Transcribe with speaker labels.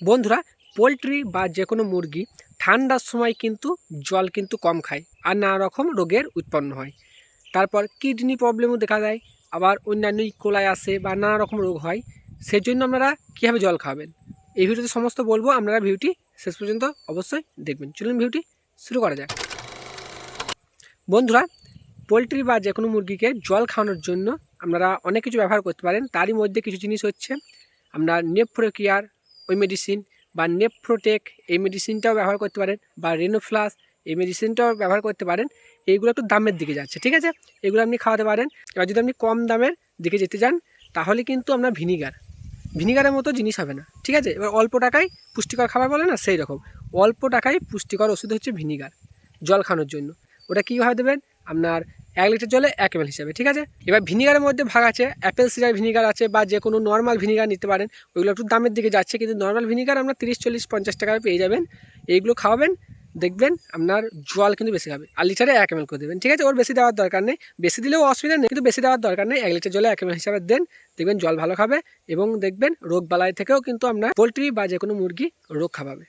Speaker 1: বন্ধুরা, পোলট্রি বা যে কোনো মুরগি ঠান্ডার সময় কিন্তু জল কিন্তু কম খায় আর নানা রকম রোগের উৎপন্ন হয়। তারপর কিডনি প্রবলেমও দেখা দেয়, আবার অন্যান্য কোলায় আসে বা নানা রকম রোগ হয় সেই জন্য আপনারা কীভাবে জল খাবেন? এই ভিডিওতে সমস্ত বলব, আপনারা ভিডিওটি শেষ পর্যন্ত অবশ্যই দেখবেন। চলুন ভিডিওটি শুরু করা যাক। বন্ধুরা, পোলট্রি বা যে কোনো মুরগিকে জল খাওয়ানোর জন্য আপনারা অনেক কিছু ব্যবহার করতে পারেন। তারই মধ্যে কিছু জিনিস হচ্ছে, আপনার নেফ্রোকিয়ার ওই মেডিসিন বা নেফ্রোটেক এই মেডিসিনটাও ব্যবহার করতে পারেন বা রেনোফ্লাস এই মেডিসিনটাও ব্যবহার করতে পারেন। এইগুলো একটু দামের দিকে যাচ্ছে, ঠিক আছে? এগুলো আপনি খাওয়াতে পারেন। এবার যদি আপনি কম দামের দিকে যেতে চান, তাহলে কিন্তু আপনার ভিনিগার। ভিনিগারের মতো জিনিস হবে না, ঠিক আছে? এবার অল্প টাকায় পুষ্টিকর খাবার বলে না, সেই রকম। অল্প টাকায় পুষ্টিকর ওষুধ হচ্ছে ভিনিগার, জল খাওয়ানোর জন্য। ওটা কীভাবে দেবেন? আপনার এক লিটার জলে এক এম হিসাবে, ঠিক আছে? এবার ভিনিগারের মধ্যে ভাগ আছে অ্যাপেল সিডার ভিনিগার আছে বা যে কোনো নর্মাল ভিনিগার নিতে পারেন, ওইগুলো একটু দামের দিকে যাচ্ছে, কিন্তু নর্মাল ভিনিগার আপনার তিরিশ, চল্লিশ, পঞ্চাশ টাকায় পেয়ে যাবেন। এইগুলো খাওয়াবেন, দেখবেন আপনার জল কিন্তু বেশি খাবে, আর লিটারে এক এম করে দেবেন, ঠিক আছে? ওর বেশি দেওয়ার দরকার নেই, বেশি দিলেও অসুবিধা নেই, কিন্তু বেশি দেওয়ার দরকার নেই, এক লিটার জলে এক এম হিসাবে দেন, দেখবেন জল ভালো খাবে এবং দেখবেন রোগ বালাই থেকেও কিন্তু আপনার পোলট্রি বা যে কোনো মুরগি রোগ খাওয়াবে।